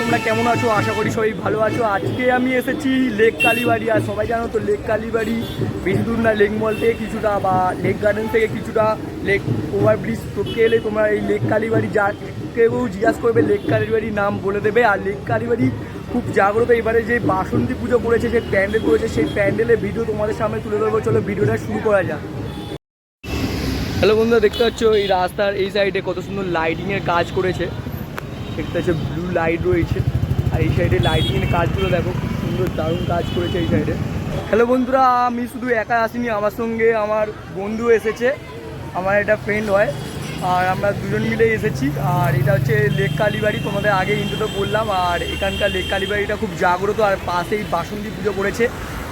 তোমরা কেমন আছো? আশা করি সবাই ভালো আছো। আজকে আমি এসেছি লেক কালীবাড়ি আর সবাই জানো তো লেক কালীবাড়ি বেশি দূর না লেক মল থেকে কিছুটা বা লেক গার্ডেন থেকে কিছুটা লেক ওভার ব্রিজ টপকে এলে তোমরা এই লেক কালীবাড়ি যা কেউ জিজ্ঞাসা করবে লেক কালীবাড়ির নাম বলে দেবে। আর লেক কালীবাড়ি খুব জাগ্রত। এবারে যে বাসন্তী পুজো করেছে, যে প্যান্ডেল করেছে, সেই প্যান্ডেলের ভিডিও তোমাদের সামনে তুলে ধরবো। চলো, ভিডিওটা শুরু করা যাক। হ্যালো বন্ধুরা, দেখতে পাচ্ছ এই রাস্তার এই সাইডে কত সুন্দর লাইটিংয়ের কাজ করেছে। দেখতে পাচ্ছ ব্লু লাইট রয়েছে। আর এই সাইডে লাইটিংয়ের কাজগুলো দেখো, খুব সুন্দর দারুণ কাজ করেছে এই সাইডে হ্যালো বন্ধুরা, আমি শুধু একা আসিনি, আমার সঙ্গে আমার বন্ধু এসেছে। আমার এটা ফ্রেন্ড হয়, আর আমরা দুজন মিলে এসেছি। আর এটা হচ্ছে লেক কালীবাড়ি তোমাদের আগে ইন্ট্রোতে বললাম। আর এখানকার লেক কালীবাড়িটা খুব জাগ্রত, আর পাশেই বাসন্তী পুজো করেছে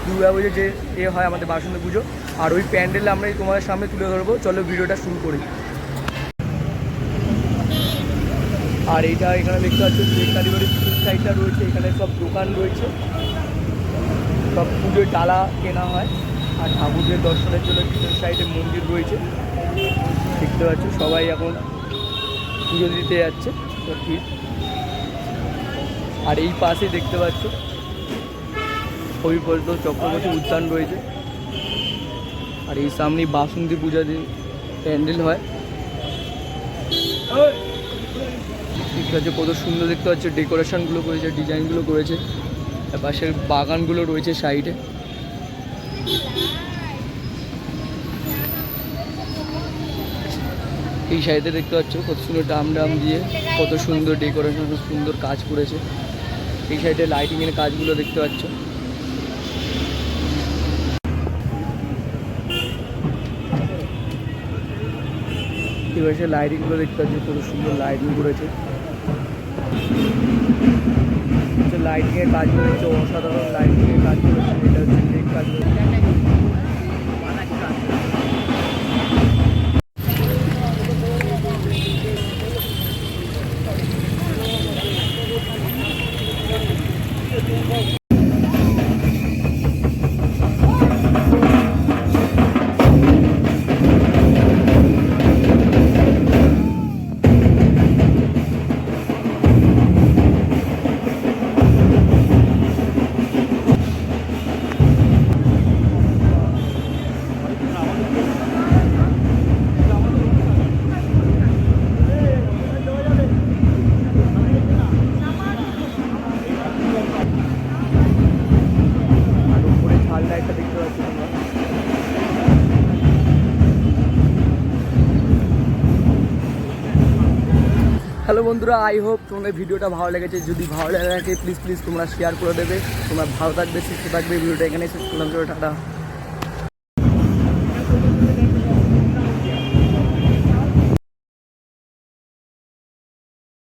দুর্গা পুজো যে এ হয় আমাদের বাসন্তী পুজো। আর ওই প্যান্ডেল আমরা তোমাদের সামনে তুলে ধরবো। চলো ভিডিওটা শুরু করি। আর এইটা এখানে দেখতে পাচ্ছ কালীবাড়ির পুজোর সাইডটা রয়েছে, এখানে সব দোকান রয়েছে। সব পুজোর ডালা কেনা হয় আর ঠাকুরের দর্শনের জন্য পিছন সাইডে মন্দির রয়েছে। দেখতে পাচ্ছ সবাই এখন পুজো দিতে যাচ্ছে সত্যি আর এই পাশে দেখতে পাচ্ছ হবিপল্ট চক্রবর্তী উদ্যান রয়েছে। আর এই সামনেই বাসন্তী পূজা দিয়ে প্যান্ডেল হয়। দেখতে পাচ্ছ কত সুন্দর দেখতে পাচ্ছ। ডেকোরেশনগুলো করেছে ডিজাইনগুলো করেছে। পাশের বাগানগুলো রয়েছে সাইডে এই সাইডে দেখতে পাচ্ছ কত সুন্দর ডাম ডাম দিয়ে কত সুন্দর ডেকোরেশন সুন্দর কাজ করেছে। এই সাইডে লাইটিংয়ের কাজগুলো দেখতে পাচ্ছ। এবার সে লাইটিংগুলো দেখতে পাচ্ছি কত সুন্দর লাইটিং করেছে। লাইটিংয়ের কাজ করেছে অসাধারণ লাইটিংয়ের কাজ করেছে এটা হচ্ছে লেক কাজ করেছে বন্ধুরা আই হোপ তোমাদের ভিডিওটা ভালো লেগেছে। যদি ভালো লেগে থাকে প্লিজ প্লিজ তোমরা শেয়ার করে দেবে। তোমরা ভালো থাকবে, সুস্থ থাকবে। ভিডিওটা এখানে শেষ করলাম। টাটা।